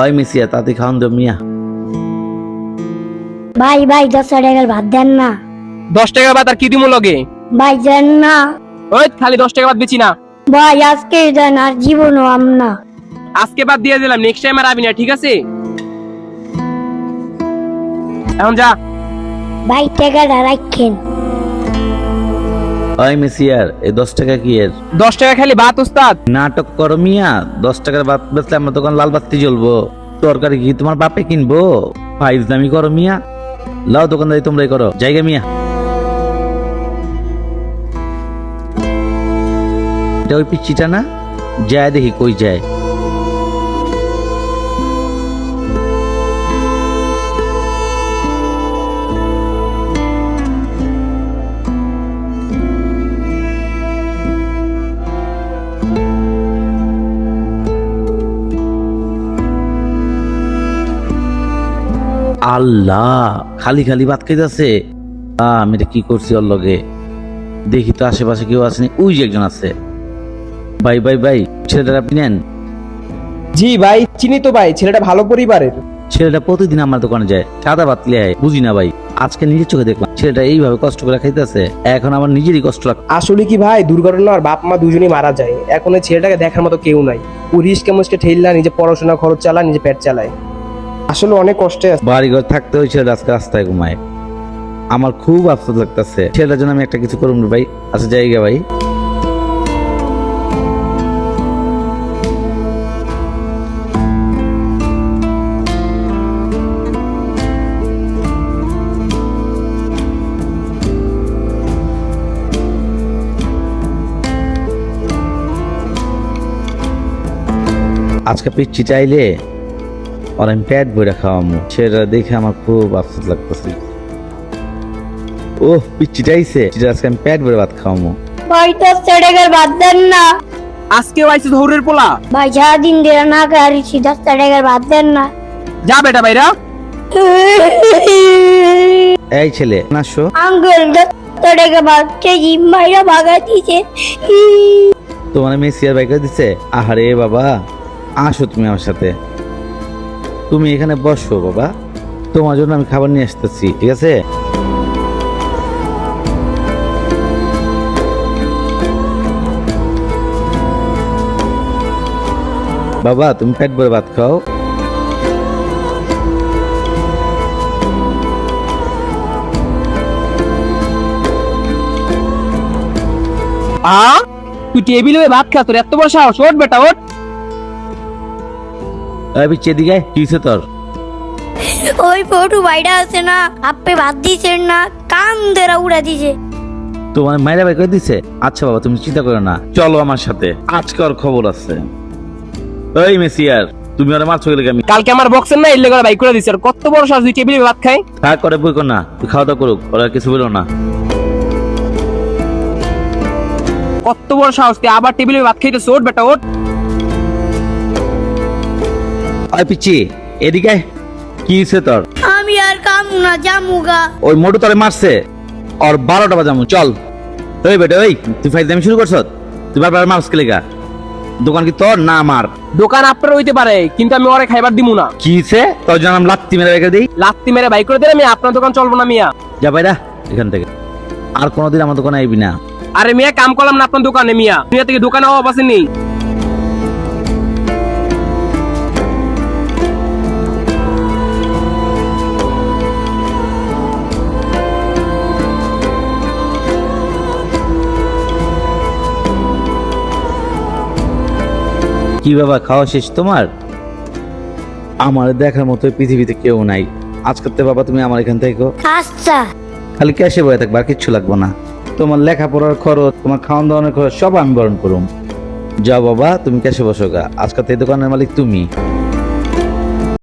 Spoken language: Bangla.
ওই মিসিয়া তাতে খাওয়ান দো মিয়া। ভাই ভাই দশ টাকার ভাত দেন না। দশ টাকা বাদ আর কি দিমু লগে? ভাই দেন না। ওই খালি দশ টাকা বাদ বেচি না। ভাই আজকে দেন আর জীবনও আম না। আজকে বাদ দিয়ে দিলাম নেক্সট টাইম আর আবি না ঠিক আছে? এখন যা। ভাই টাকাটা রাখেন। ওই মেসিয়ার এই দশ টাকা কি এর? দশ টাকা খালি ভাত উস্তাদ নাটক করো মিয়া দশ টাকার ভাত বেচলে আমার দোকান লাল বাতি জ্বলবো। তরকারি কি তোমার বাপে কিনবো? ফাইজ দামি করো মিয়া। লাও দোকানদারি তোমরাই করো। জায়গা মিয়া। এটা ওই পিচ্ছিটা না? যায় দেখি কই যায়। আল্লাহ খালি খালি ভাত খাইতেছে। আমি এটা কি করছি ওর লগে? দেখি তো আশেপাশে কেউ আসেনি ওই যে একজন আছে। ভাই ভাই ভাই ছেলেটা আপনি নেন? জি ভাই চিনি তো ভাই ছেলেটা ভালো পরিবারের। ছেলেটা প্রতিদিন আমার দোকানে যায় সাদা ভাত লিয়ে বুঝি না ভাই? আজকে নিজের চোখে দেখলাম ছেলেটা এইভাবে কষ্ট করে খাইতেছে এখন আমার নিজেরই কষ্ট লাগ আসলে কি ভাই দুর্ঘটনা আর বাপ মা দুজনেই মারা যায় এখন ওই ছেলেটাকে দেখার মতো কেউ নাই। ও রিস্কে মুসকে ঠেললা নিজে পড়াশোনা খরচ চালায় নিজে পেট চালায়। আসলে অনেক কষ্টে আছে। বাড়ি ঘর থাকতে ওই আজকে রাস্তায় ঘুমায়। আমার খুব আফসোস লাগতেছে। ছেলেটার জন্য আমি একটা কিছু করুন ভাই। আচ্ছা জায়গা ভাই। আজকে পিচ্ছি চাইলে আর আমি পেট ভরে খাওয়ামু। সেটা দেখে আমার খুব আফসোস লাগতেছে। ওহ পিচ্ছি চাইছে সেটা আজকে আমি পেট ভরে ভাত খাওয়ামু। ভাই দশ টাকার ভাত দেন না। আজকে আইসি ধৌরের পোলা। ভাই সারাদিন দিয়ে না খাইছি দশ টাকার ভাত দেন না। যা বেটা ভাইরা। এই ছেলে আঙ্কেল দশ টাকা ভাত খেয়েছি মাইরা ভাগা দিছে। তোমার মেসিয়ার বাইক দিছে? আহারে বাবা আসো তুমি আমার সাথে। তুমি এখানে বসো, বাবা। তোমার জন্য আমি খাবার নিয়ে আসতেছি, ঠিক আছে? বাবা, তুমি পেট ভরে ভাত খাও। আ? তুই টেবিলে ভাত খাস তোর এত বড় ওঠ বেটা, ওঠ। এই পিচ্ছি এদিকে কি হয়েছে তোর? ওই ফটো ভাইটা আছে না আপে ভাত দিছেন না কান দেরা উড়া দিছে। তোমার মায়েরা বাইক দিছে? আচ্ছা বাবা তুমি চিন্তা করো না চলো আমার সাথে আজকে ওর খবর আছে। এই মেসিয়ার তুমি ওরা মারছো গেলে আমি কালকে আমার বক্সের না ইল্লে করে বাইক করে দিছে আর কত বড় সাহস তুই টেবিলে ভাত খাই? থাক করে বই না তুই খাওয়া দাওয়া করুক ওরা কিছু বলো না। কত বড় সাহস তুই আবার টেবিলে ভাত খাইতে ওঠ বেটা ওঠ। ওই পিচ্ছি এদিকে কি হয়েছে তোর? আমি আর কাম না জামুগা। ওই মোটু তোরে মারছে। আর বারোটা বাজামু চল। ওই বেটা ওই তুই শুরু করছ? তুই বারবার মারস দোকান কি তোর? না আমার। দোকান আপনার হইতে পারে কিন্তু আমি ওরে খাইবার দিমু না। কি হয়েছে তোর জন্য আমি লাত্তি মেরে রেখে দিই। লাত্তি মেরে বাইক করে দিলে আমি আপনার দোকান চলবো না মিয়া। যা বাইরা এখান থেকে। আর কোনোদিন আমার দোকানে আইবি না। আরে মিয়া কাম করলাম না আপনার দোকানে মিয়া। মিয়া থেকে দোকানে অভাব আছে নেই কি বাবা খাওয়া শেষ তোমার? আমার দেখার মতো পৃথিবীতে কেউ নাই। আজ করতে বাবা তুমি আমার এখান থেকে আচ্ছা। খালি ক্যাশে বয়ে থাকবে আর কিচ্ছু লাগবো না। তোমার লেখাপড়ার খরচ তোমার খাওয়ান দাওয়ানোর খরচ সব আমি বরণ করুম। যাও বাবা তুমি ক্যাশে বসো গা। আজকাল তো এই দোকানের মালিক তুমি।